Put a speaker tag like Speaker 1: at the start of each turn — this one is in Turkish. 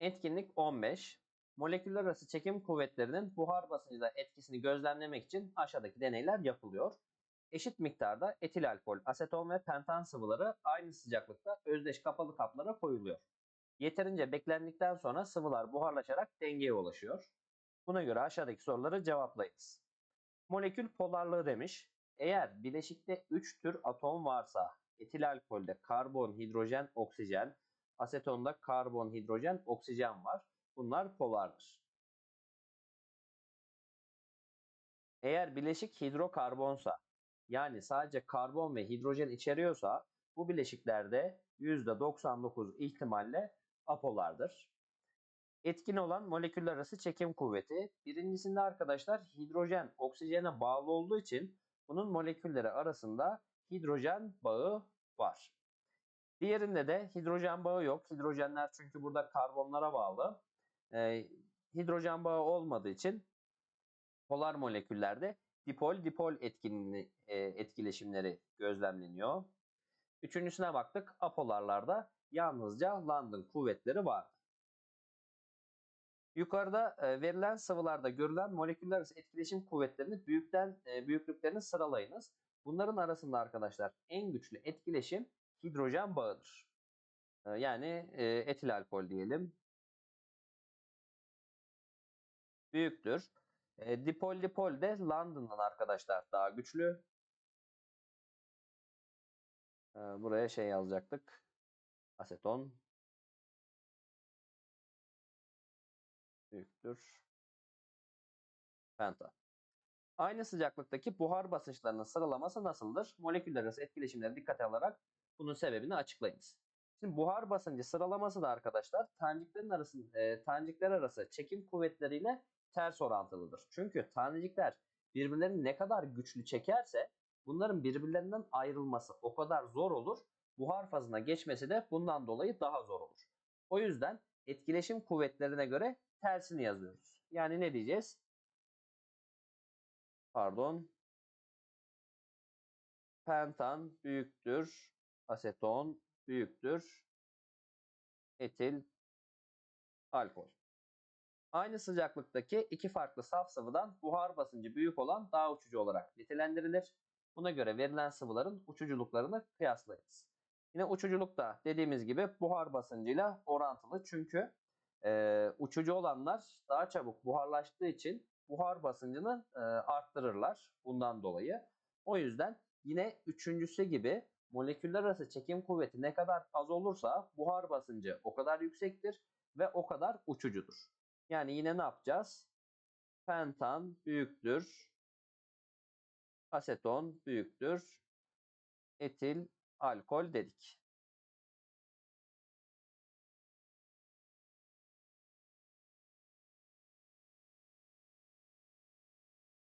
Speaker 1: Etkinlik 15. Moleküller arası çekim kuvvetlerinin buhar basıncında etkisini gözlemlemek için aşağıdaki deneyler yapılıyor. Eşit miktarda etil alkol, aseton ve pentan sıvıları aynı sıcaklıkta özdeş kapalı kaplara koyuluyor. Yeterince beklendikten sonra sıvılar buharlaşarak dengeye ulaşıyor. Buna göre aşağıdaki soruları cevaplayınız. Molekül polarlığı demiş. Eğer bileşikte 3 tür atom varsa etil alkolde karbon, hidrojen, oksijen, asetonda karbon, hidrojen, oksijen var. Bunlar polardır. Eğer bileşik hidrokarbonsa yani sadece karbon ve hidrojen içeriyorsa bu bileşiklerde %99 ihtimalle apolardır. Etkin olan moleküller arası çekim kuvveti. Birincisinde arkadaşlar hidrojen oksijene bağlı olduğu için bunun molekülleri arasında hidrojen bağı var. Diğerinde de hidrojen bağı yok. Hidrojenler çünkü burada karbonlara bağlı. Ee, hidrojen bağı olmadığı için polar moleküllerde dipol-dipol etkinliği, e, etkileşimleri gözlemleniyor. Üçüncüsüne baktık. Apolarlarda yalnızca London kuvvetleri var. Yukarıda e, verilen sıvılarda görülen moleküller arası etkileşim kuvvetlerini büyükten e, büyüklüklerini sıralayınız. Bunların arasında arkadaşlar en güçlü etkileşim hidrojen bağıdır. E, yani e, etil alkol diyelim. Büyüktür. E, dipol dipol de London'dan arkadaşlar daha güçlü. E, buraya şey yazacaktık. Aseton büyüktür. Penta. Aynı sıcaklıktaki buhar basınçlarının sıralaması nasıldır? Moleküller arası etkileşimleri dikkate alarak bunun sebebini açıklayınız. Şimdi buhar basıncı sıralaması da arkadaşlar taneciklerin arasında e, tanecikler arası çekim kuvvetleriyle ters orantılıdır. Çünkü tanecikler birbirlerini ne kadar güçlü çekerse bunların birbirlerinden ayrılması o kadar zor olur. Buhar fazına geçmesi de bundan dolayı daha zor olur. O yüzden etkileşim kuvvetlerine göre tersini yazıyoruz. Yani ne diyeceğiz? Pardon. Pentan büyüktür. Aseton büyüktür. Etil alkol. Aynı sıcaklıktaki iki farklı saf sıvıdan buhar basıncı büyük olan daha uçucu olarak nitelendirilir. Buna göre verilen sıvıların uçuculuklarını kıyaslayınız. Yine uçuculuk da dediğimiz gibi buhar basıncıyla orantılı. Çünkü e, uçucu olanlar daha çabuk buharlaştığı için buhar basıncını e, arttırırlar bundan dolayı. O yüzden yine üçüncüsü gibi moleküller arası çekim kuvveti ne kadar az olursa buhar basıncı o kadar yüksektir ve o kadar uçucudur. Yani yine ne yapacağız? Pentan büyüktür. Aseton büyüktür. Etil alkol dedik.